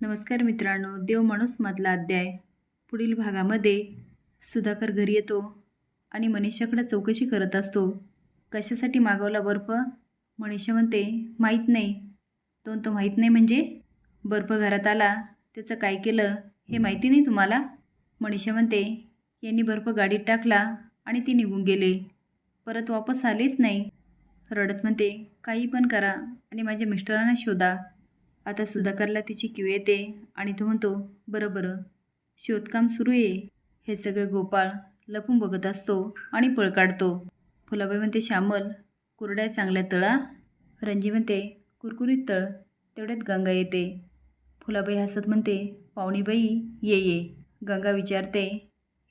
नमस्कार मित्रांनो देव माणूसमधला अध्याय. पुढील भागामध्ये सुधाकर घरी येतो आणि मनीषाकडे चौकशी करत असतो. कशासाठी मागवला बर्फ? मनीषा म्हणते माहीत नाही. दोन तो माहीत नाही म्हणजे? बर्फ घरात आला. त्याचं काय केलं? हे माहिती नाही तुम्हाला? मनीषा म्हणते यांनी बर्फ गाडीत टाकला आणि ती निघून गेले. परत वापस आलेच नाही. रडत म्हणते काही पण करा आणि माझ्या मिस्टरांना शोधा. आता सुधाकरला तिची किव येते आणि तो म्हणतो बरं बरं शोधकाम सुरू आहे हे सगळं गोपाळ लपून बघत असतो आणि पळ काढतो. फुलाबाई म्हणते श्यामल कुरड्या चांगल्या तळा. रंजी म्हणते कुरकुरीत तळ तेवढ्यात गंगा येते. फुलाबाई हसत म्हणते पाहुणीबाई ये ये. गंगा विचारते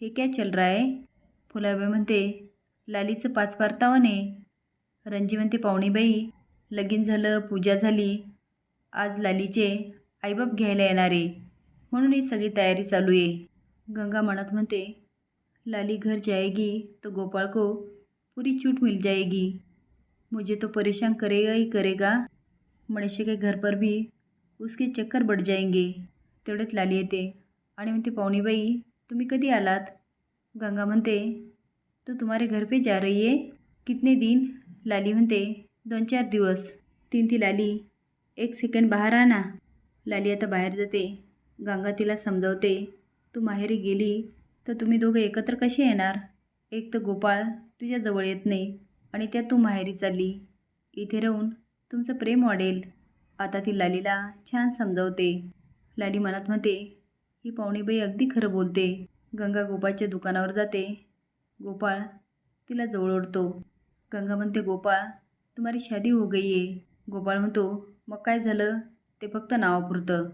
हे क्या चल रहा है? फुलाबाई म्हणते लालीचं पाच पारतावन आहे. रंजी म्हणते पाहुणीबाई लगीन झालं पूजा झाली आज लालीचे आईबाप घ्यायला येणार. आहे म्हणून ही सगळी तयारी चालू आहे. गंगा मनात म्हणते लाली घर जाएगी तो गोपाळ को पूरी छूट मिल जाएगी. मुझे तो परेशान करेगा ही करेगा. मनीषा के घर पर भी उसके चक्कर बढ़ जाएंगे. तेवढ्यात लाली येते आणि म्हणते पाहुणीबाई तुम्ही कधी आलात? गंगा म्हणते तो तुम्हारे घर पे जा रही है. कितने दिन? लाली म्हणते दोन चार दिवस. तीन ती लाली एक सेकंड बाहेर आ ना. लाली आता बाहेर जाते. गंगा तिला समजावते. तू माहेरी गेली तर तुम्ही दोघं एकत्र कसे येणार? एक तर गोपाळ तुझ्याजवळ येत नाही आणि त्यात तू माहेरी चालली. इथे राहून तुमचं प्रेम वाढेल. आता ती लालीला छान समजावते. लाली मनात म्हणते ही पाहुणीबाई अगदी खरं बोलते. गंगा गोपाळच्या दुकानावर जाते. गोपाळ तिला जवळ ओढतो. गंगा म्हणते गोपाळ तुम्हारी शादी हो गई आहे गोपाळ म्हणतो मग काय झालं? ते फक्त नावापुरतं.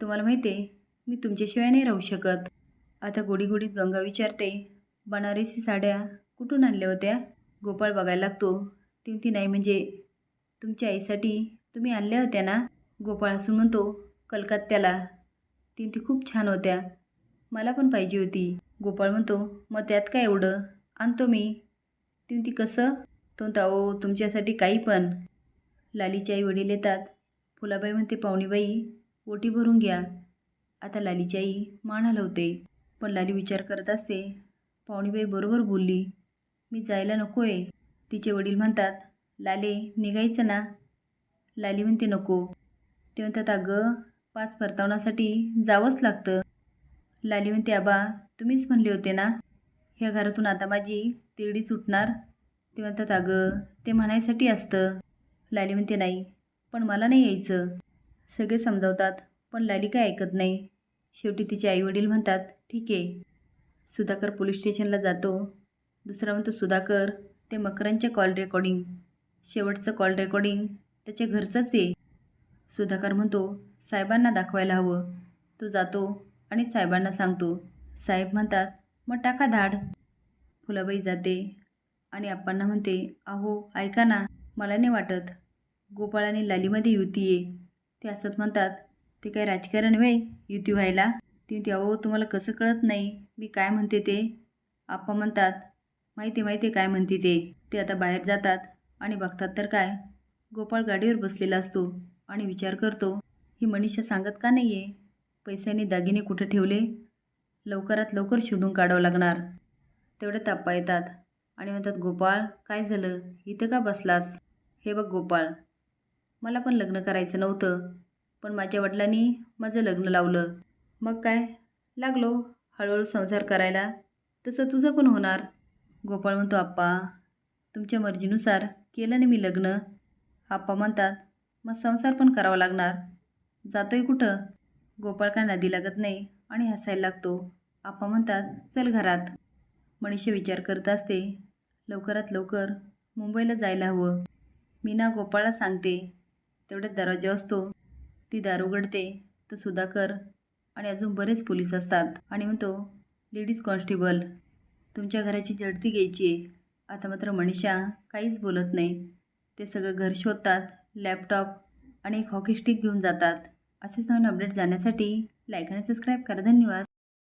तुम्हाला माहिती आहे मी तुमच्याशिवाय नाही राहू शकत. आता गोडीगोडीत गंगा विचारते बनारसी साड्या कुठून आणल्या होत्या? गोपाळ बघायला लागतो ती ती नाही म्हणजे तुमच्या आईसाठी तुम्ही आणल्या होत्या ना? गोपाळ असून म्हणतो कलकत्त्याला. ती ती खूप छान होत्या. मला पण पाहिजे होती. गोपाळ म्हणतो मग त्यात काय एवढं? आणतो मी. ती ती कसं? तो ताओ तुमच्यासाठी काही पण. लालीची आई वडील येतात. फुलाबाई म्हणते पाहुणीबाई ओटी भरून घ्या. आता लालीची आई मान हलवते. पण लाली विचार करत असते पाहुणीबाई बरोबर बोलली. मी जायला नको आहे तिचे वडील म्हणतात लाले निघायचं ना. लाली म्हणते नको. ते म्हणतात अगं पाच परतावण्यासाठी जावंच लागतं. लाली म्हणते आबा तुम्हीच म्हणले होते ना ह्या घरातून आता माझी तिरडी सुटणार. ते म्हणतात अगं ते म्हणायसाठी असतं. लाली म्हणते नाही पण मला नाही यायचं. सगळे समजावतात पण लाली काय ऐकत नाही. शेवटी तिचे आईवडील म्हणतात ठीक आहे सुधाकर पोलीस स्टेशनला जातो. दुसरा म्हणतो सुधाकर ते मकरांच्या कॉल रेकॉर्डिंग. शेवटचं कॉल रेकॉर्डिंग त्याच्या घरचंच आहे. सुधाकर म्हणतो साहेबांना दाखवायला हवं. तो जातो आणि साहेबांना सांगतो. साहेब म्हणतात मग टाका धाड. फुलाबाई जाते आणि आप्पांना म्हणते अहो ऐका ना मला नाही वाटत. गोपाळ आणि लालीमध्ये युती आहे. ते असत म्हणतात ते काय राजकारण वे युती व्हायला? ती ते त्यावं तुम्हाला कसं कळत नाही? मी काय म्हणते ते? आप्पा म्हणतात माहिती माहिती काय म्हणते ते? ते आता बाहेर जातात आणि बघतात तर काय? गोपाळ गाडीवर बसलेला असतो आणि विचार करतो ही मनीषा सांगत का नाही आहे पैशाने दागिने कुठे ठेवले? लवकरात लवकर शोधून काढावं लागणार. तेवढ्यात ताप्पा येतात आणि म्हणतात गोपाळ काय झालं? इथं का बसलास? हे बघ गोपाळ मला पण लग्न करायचं नव्हतं. पण माझ्या वडिलांनी माझं लग्न लावलं. मग काय? लागलो हळूहळू संसार करायला. तसं तुझं पण होणार. गोपाळ म्हणतो आप्पा तुमच्या मर्जीनुसार केलं नाही मी लग्न. आप्पा म्हणतात मग संसार पण करावा लागणार. जातोय कुठं? गोपाळ काय नदी लागत नाही आणि हसायला लागतो. आप्पा म्हणतात चल घरात. मनीषा विचार करत असते लवकरात लवकर मुंबईला जायला हवं. मीना गोपाळला सांगते तेवढ्यात दरवाजा असतो. ती दार उघडते. तर सुधाकर आणि अजून बरेच पोलीस असतात. आणि म्हणतो लेडीज कॉन्स्टेबल तुमच्या घराची झडती घ्यायची आहे. आता मात्र मनीषा काहीच बोलत नाही. ते सगळं घर शोधतात लॅपटॉप आणि एक हॉकी स्टिक घेऊन जातात. असेच नवीन अपडेट जाण्यासाठी लाईक आणि सबस्क्राईब करा. धन्यवाद.